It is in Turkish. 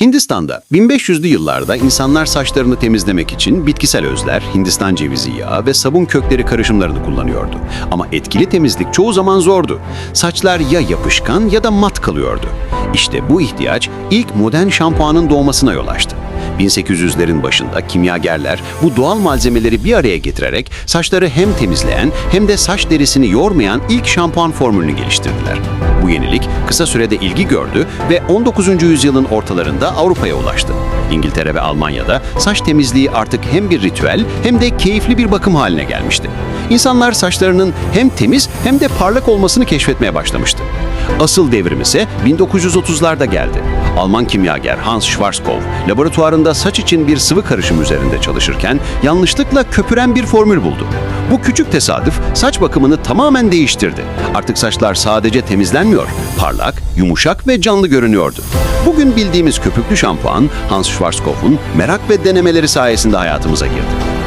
Hindistan'da 1500'lü yıllarda insanlar saçlarını temizlemek için bitkisel özler, Hindistan cevizi yağı ve sabun kökleri karışımlarını kullanıyordu. Ama etkili temizlik çoğu zaman zordu. Saçlar ya yapışkan ya da mat kalıyordu. İşte bu ihtiyaç ilk modern şampuanın doğmasına yol açtı. 1800'lerin başında kimyagerler bu doğal malzemeleri bir araya getirerek saçları hem temizleyen hem de saç derisini yormayan ilk şampuan formülünü geliştirdiler. Bu yenilik kısa sürede ilgi gördü ve 19. yüzyılın ortalarında Avrupa'ya ulaştı. İngiltere ve Almanya'da saç temizliği artık hem bir ritüel hem de keyifli bir bakım haline gelmişti. İnsanlar saçlarının hem temiz hem de parlak olmasını keşfetmeye başlamıştı. Asıl devrim ise 1930'larda geldi. Alman kimyager Hans Schwarzkopf laboratuvarında saç için bir sıvı karışım üzerinde çalışırken yanlışlıkla köpüren bir formül buldu. Bu küçük tesadüf saç bakımını tamamen değiştirdi. Artık saçlar sadece temizlenmiyor, parlak, yumuşak ve canlı görünüyordu. Bugün bildiğimiz köpüklü şampuan Hans Schwarzkopf'un merak ve denemeleri sayesinde hayatımıza girdi.